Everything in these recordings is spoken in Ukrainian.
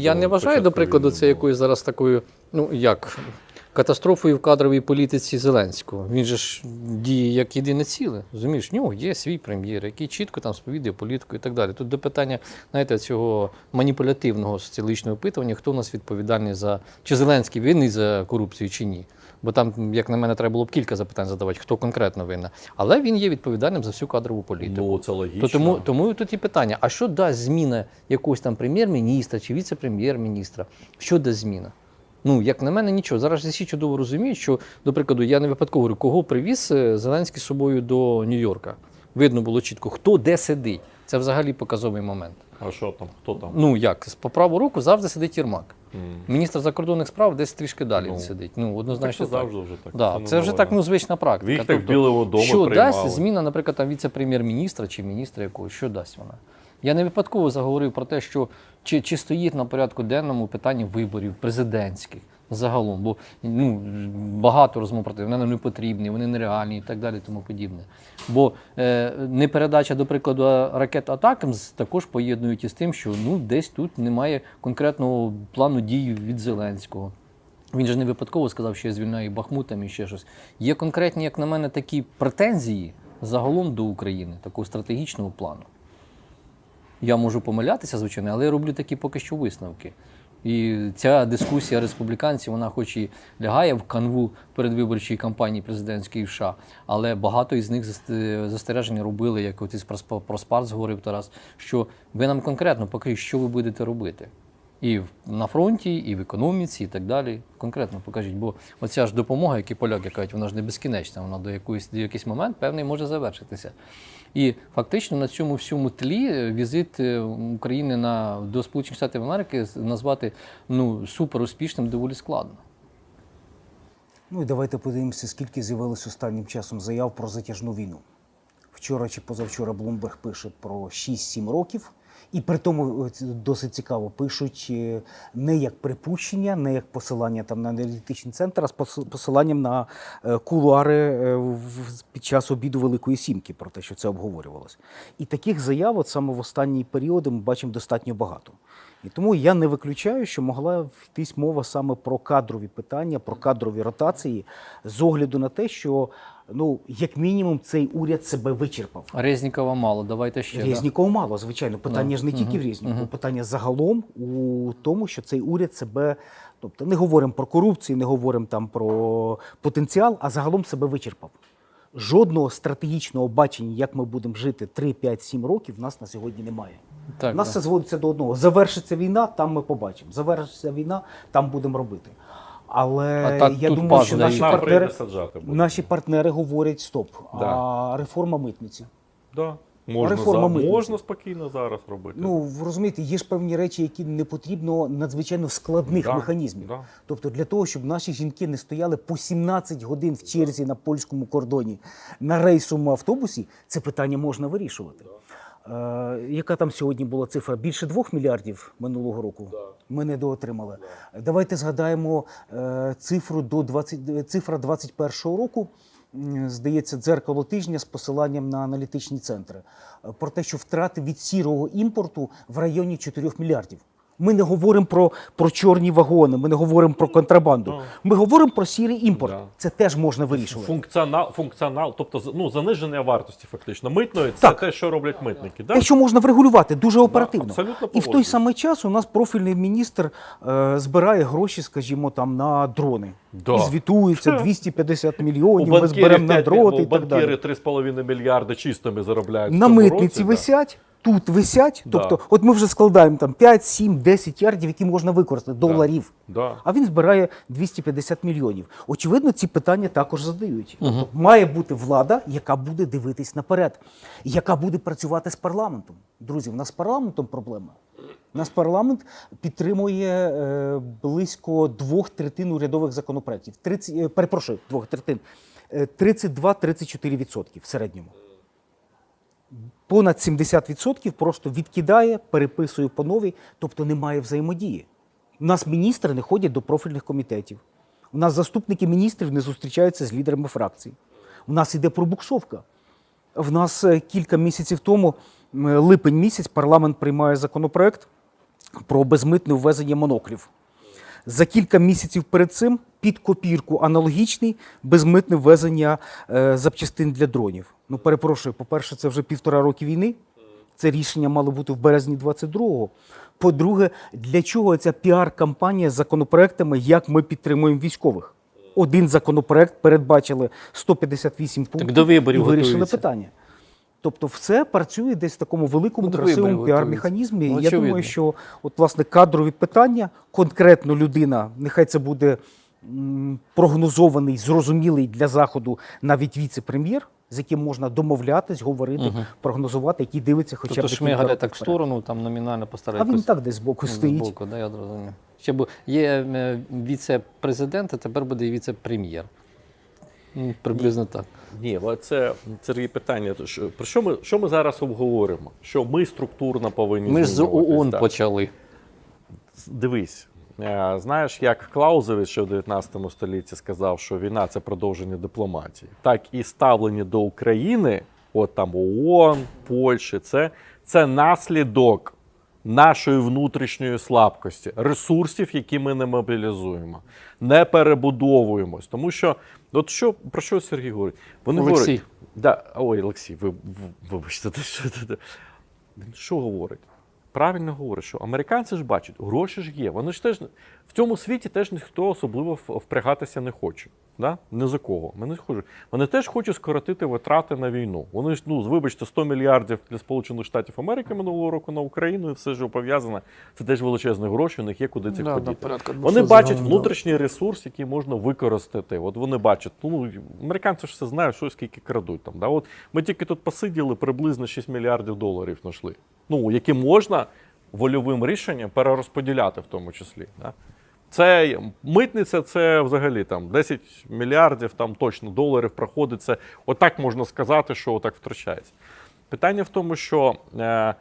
Я не вважаю, до прикладу, це якоюсь зараз такою, ну як катастрофою в кадровій політиці Зеленського. Він же ж діє як єдине ціле. Розумієш, в нього є свій прем'єр, який чітко там сповідує політику і так далі. Тут до питання, знаєте, цього маніпулятивного соціологічного опитування, хто у нас відповідальний за чи Зеленський винний за корупцію чи ні. Бо там, як на мене, треба було б кілька запитань задавати, хто конкретно винен. Але він є відповідальним за всю кадрову політику. Ну, це логічно. То тому, тому тут і питання: а що дасть зміна якогось там прем'єр-міністра чи віце-прем'єр-міністра? Що дасть зміна? Ну, як на мене, нічого. Зараз всі чудово розуміють, що, до прикладу, я не випадково говорю, кого привіз е, Зеленський з собою до Нью-Йорка. Видно було чітко, хто де сидить. Це взагалі показовий момент. А що там? Хто там? Ну як, по праву руку завжди сидить Єрмак. Міністр закордонних справ десь трішки далі Ну, сидить. Ну, Так однозначно. це так. завжди вже так. Да, це, це вже так ну, звична практика. Їх так в Білому домі що приймали. дасть зміна, наприклад, там віце-прем'єр-міністра чи міністра якогось, що дасть вона? Я не випадково заговорив про те, що чи, чи стоїть на порядку денному питання виборів президентських загалом, бо ну, багато розмов про те, вони нам не потрібні, вони нереальні і так далі, тому подібне. Бо е, непередача, до прикладу, ракет Атакамс також поєднують із тим, що ну, десь тут немає конкретного плану дій від Зеленського. Він же не випадково сказав, що я звільняю Бахмутом і ще щось. Є конкретні, як на мене, такі претензії загалом до України, такого стратегічного плану. Я можу помилятися, звичайно, але я роблю такі поки що висновки. І ця дискусія республіканців, вона хоч і лягає в канву передвиборчої кампанії президентської в США, але багато із них заст- застереження робили, як от із про Спарц говорив Тарас, що ви нам конкретно покажіть, що ви будете робити. І на фронті, і в економіці, і так далі. Конкретно покажіть. Бо оця ж допомога, які поляки кажуть, вона ж не безкінечна, вона до якоїсь до якийсь момент певний може завершитися. І фактично на цьому всьому тлі е, візит е, України на, до Сполучених Штатів Америки назвати ну, супер успішним доволі складно. Ну і давайте подивимося, скільки з'явилось останнім часом заяв про затяжну війну. Вчора чи позавчора Блумберг пише про 6-7 років. І при тому е, досить цікаво пишуть е, не як припущення, не як посилання там на аналітичний центр, а з пос- посиланням на е, кулуари під час обіду Великої Сімки про те, що це обговорювалось. І таких заяв, от саме в останні періоди, ми бачимо достатньо багато. І тому я не виключаю, що могла йтись мова саме про кадрові питання, про кадрові ротації, з огляду на те, що ну як мінімум цей уряд себе вичерпав. Резнікова мало, давайте ще. да? Мало, звичайно. Питання Да. ж не тільки Мгм. в Резнікову, питання загалом у тому, що цей уряд себе, тобто не говоримо про корупцію, не говоримо там про потенціал, а загалом себе вичерпав. Жодного стратегічного бачення, як ми будемо жити 3, 5, 7 років, в нас на сьогодні немає. Так, У нас да. все зводиться до одного. Завершиться війна, там ми побачимо. Завершиться війна, там будемо робити. Але А так я тут думаю, що наші партнери, саджати буде. наші партнери говорять стоп. Да. А реформа митниці. Да. Можна, Реформа за... митниці. можна спокійно зараз робити. Ну, ви розумієте, є ж певні речі, які не потрібно надзвичайно складних Да, механізмів. да. Тобто, для того, щоб наші жінки не стояли по 17 годин в черзі на польському кордоні на рейсовому автобусі, це питання можна вирішувати. Е, яка там сьогодні була цифра? Більше 2 мільярдів минулого року. Ми не доотримали. Давайте згадаємо е, цифру до 20, цифра 21 року. Здається, дзеркало тижня з посиланням на аналітичні центри Е, про те, що втрати від сірого імпорту в районі 4 мільярдів. Ми не говоримо про, про чорні вагони, ми не говоримо про контрабанду. Ну. Ми говоримо про сірий імпорт. Да. Це теж можна вирішувати. Функціонал, функціонал, тобто ну, заниження вартості фактично. Митної це Так. те, що роблять митники. Да? Те, що можна врегулювати дуже оперативно. абсолютно і в той самий час у нас профільний міністр е, збирає гроші, скажімо, там на дрони. Да. І звітується 250 У мільйонів. Ми зберемо на 5, дроти ну, і так банкіри далі. 3,5 мільярди чистими заробляють. На митниці році, висять. Тут висять, Да. тобто, от ми вже складаємо там 5, 7, 10 ярдів, які можна використати, доларів. Да. А він збирає 250 мільйонів. Очевидно, ці питання також задають. Тобто, має бути влада, яка буде дивитись наперед, яка буде працювати з парламентом. Друзі, в нас з парламентом проблема. У нас парламент підтримує е, близько двох третин урядових законопроєктів. 30, е, перепрошую, двох третин. Е, 32-34% в середньому. Понад 70% просто відкидає, переписує по новій, тобто немає взаємодії. У нас міністри не ходять до профільних комітетів. У нас заступники міністрів не зустрічаються з лідерами фракцій. У нас іде пробуксовка. В нас е, кілька місяців тому, липень місяць, парламент приймає законопроект про безмитне ввезення моноклів. За кілька місяців перед цим під копірку аналогічний безмитне ввезення е, запчастин для дронів. Ну, перепрошую, по-перше, це вже півтора роки війни. Це рішення мало бути в березні 22-го. По-друге, для чого ця піар-кампанія з законопроектами, як ми підтримуємо військових? Один законопроект передбачили 158 пунктів до виборів і вирішили готуються. питання. Тобто, все працює десь в такому великому Ну, красивому піар-механізмі. готуються. Я думаю, що от власне кадрові питання, конкретно людина, нехай це буде м, прогнозований, зрозумілий для заходу навіть віце-прем'єр, з яким можна домовлятись, говорити, прогнозувати, який дивиться хоча б Тобто Шмигаля років так в сторону, там номінально А постарає він так десь збоку стоїть. Збоку, да, я зрозумів. Ще бу- є е, віце-президент, а тепер буде і віце-прем'єр. Приблизно так. Ні, це Сергій питання. Про що ми що ми зараз обговоримо? Що ми структурно повинні Ми ж з ООН да. почали. Дивись, е, знаєш, як Клаузевич ще в 19 столітті сказав, що війна це продовження дипломатії, так і ставлення до України, от там ООН, Польщі, це, це наслідок нашої внутрішньої слабкості, ресурсів, які ми не мобілізуємо, не перебудовуємось. Тому що, от що про що Сергій говорить? Вони Олексій. говорять, да, ой, Олексій, ви, ви- вибачте, що що говорить? Правильно говорить, що американці ж бачать, гроші ж є. Вони ж теж в цьому світі теж ніхто особливо впрягатися не хоче. Да? Не за кого. Вони, хочуть. Вони теж хочуть скоротити витрати на війну. Вони ж, ну, вибачте, 100 мільярдів для Сполучених Штатів Америки минулого року на Україну, і все ж пов'язане. Це теж величезні гроші, у них є куди цих Да, да, подіти. порядка Вони 200 бачать загально, да. внутрішній ресурс, який можна використати. От вони бачать, ну американці ж все знають, що скільки крадуть там. Да? От ми тільки тут посиділи, приблизно 6 мільярдів доларів знайшли. Ну, які можна вольовим рішенням перерозподіляти в тому числі. Да? Це митниця, це взагалі там 10 мільярдів, там точно доларів проходить. Це отак можна сказати, що отак втрачається. Питання в тому, що е,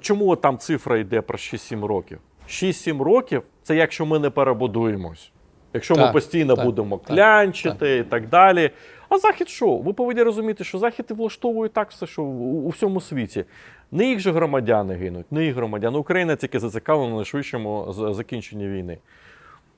чому там цифра йде про 6-7 років? 6-7 років це якщо ми не перебудуємось. Якщо ми постійно так, будемо так, клянчити і так далі. А Захід що? Ви повинні розуміти, що Захід влаштовує так все, що у, всьому світі. Не їх же громадяни гинуть, не їх громадяни. Україна тільки зацікавлена на швидшому закінченні війни.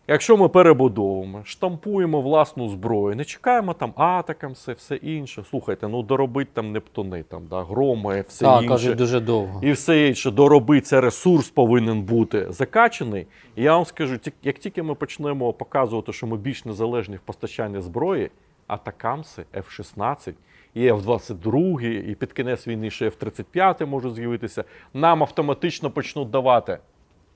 Якщо ми перебудовуємо, штампуємо власну зброю, не чекаємо там атакам, все, все інше. Слухайте, ну доробить там Нептуни, там, да, громи, все Так, інше. кажуть, дуже довго. І все інше, доробити це ресурс повинен бути закачаний. І я вам скажу, як тільки ми почнемо показувати, що ми більш незалежні в постачанні зброї, атакамси, F-16 і F-22, і під кінець війни ще F-35 можуть з'явитися, нам автоматично почнуть давати.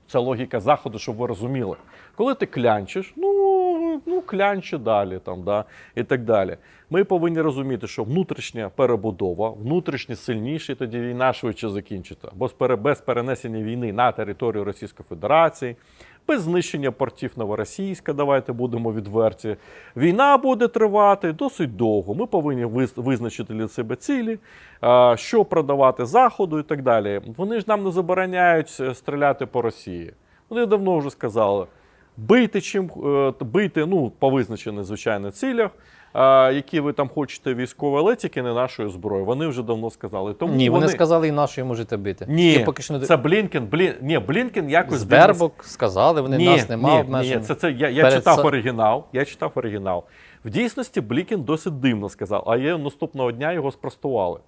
Це логіка заходу, щоб ви розуміли. Коли ти клянчиш, ну, ну клянчи далі, там, да, і так далі. Ми повинні розуміти, що внутрішня перебудова, внутрішні сильніші, тоді війна швидше закінчиться. Бо без перенесення війни на територію Російської Федерації, без знищення портів Новоросійська, давайте будемо відверті. Війна буде тривати досить довго. Ми повинні визначити для себе цілі, що продавати Заходу і так далі. Вони ж нам не забороняють е, стріляти по Росії. Вони давно вже сказали. Бийте чим е, бийте, ну, по визначених, звичайно, цілях, які ви там хочете військової, але тільки не нашою зброєю. Вони вже давно сказали. Тому Ні, вони вони сказали, і нашою можете бити. Ні, поки що не це Блінкен. Блін... Ні, Блінкен якось з дивно сказали, вони ні, нас нема ні, обмежень. Ні, це, це я, я Перед читав оригінал. Я читав оригінал. В дійсності Блікін досить дивно сказав, а є наступного дня його спростували.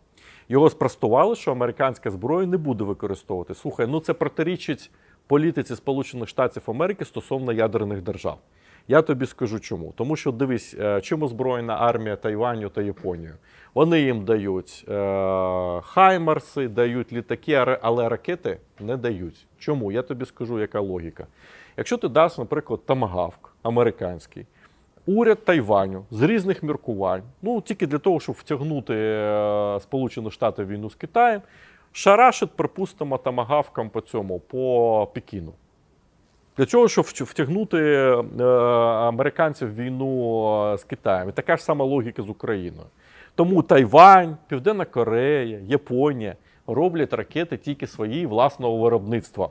Його спростували, що американська зброя не буде використовувати. Слухай, ну це протирічить політиці Сполучених Штатів Америки стосовно ядерних держав. Я тобі скажу чому. Тому що дивись, е, чим озброєна армія Тайваню та Японію. Вони їм дають е, хаймарси, дають літаки, але ракети не дають. Чому? Я тобі скажу, яка логіка. Якщо ти дасть, наприклад, тамагавк американський, уряд Тайваню з різних міркувань, ну тільки для того, щоб втягнути е, Сполучені Штати в війну з Китаєм, шарашить, припустимо, тамагавкам по цьому, по Пекіну. Для чого, щоб втягнути е, американців в війну е, з Китаєм. І така ж сама логіка з Україною. Тому Тайвань, Південна Корея, Японія роблять ракети тільки свої власного виробництва.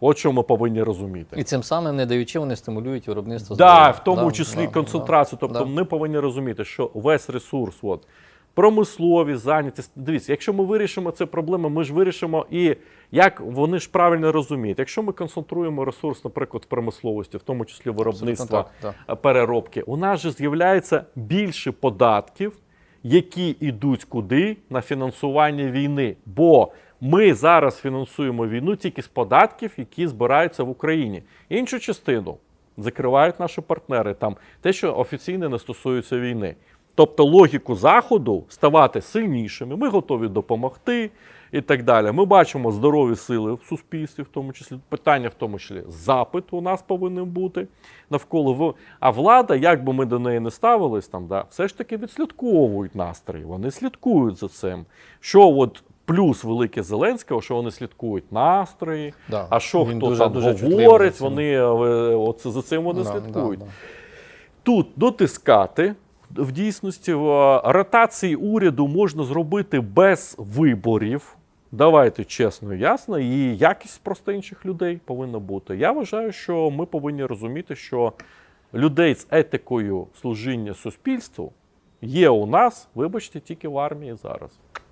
От що ми повинні розуміти. І цим самим, не даючи, вони стимулюють виробництво Да, в тому Да, числі да, концентрацію. да, Тобто да. ми повинні розуміти, що весь ресурс, от, промисловість, зайнятість. Дивіться, якщо ми вирішимо ці проблеми, ми ж вирішимо і як вони ж правильно розуміють. Якщо ми концентруємо ресурс, наприклад, в промисловості, в тому числі виробництва, е, переробки, у нас же з'являється більше податків, які йдуть куди на фінансування війни. Бо ми зараз фінансуємо війну тільки з податків, які збираються в Україні. Іншу частину закривають наші партнери, там те, що офіційно не стосується війни. Тобто логіку заходу ставати сильнішими, ми готові допомогти і так далі. Ми бачимо здорові сили в суспільстві, в тому числі питання, в тому числі запит у нас повинен бути навколо. В- А влада, як би ми до неї не ставились, там да, все ж таки відслідковують настрої. Вони слідкують за цим. Що от плюс велике Зеленського, що вони слідкують настрої. Да. А що хто дуже- там дуже говорить, вони оце, за цим вони Да, слідкують да, да. тут дотискати. В дійсності ротації уряду можна зробити без виборів. Давайте чесно і ясно, і якість просто інших людей повинна бути. Я вважаю, що ми повинні розуміти, що людей з етикою служіння суспільству є у нас, вибачте, тільки в армії зараз.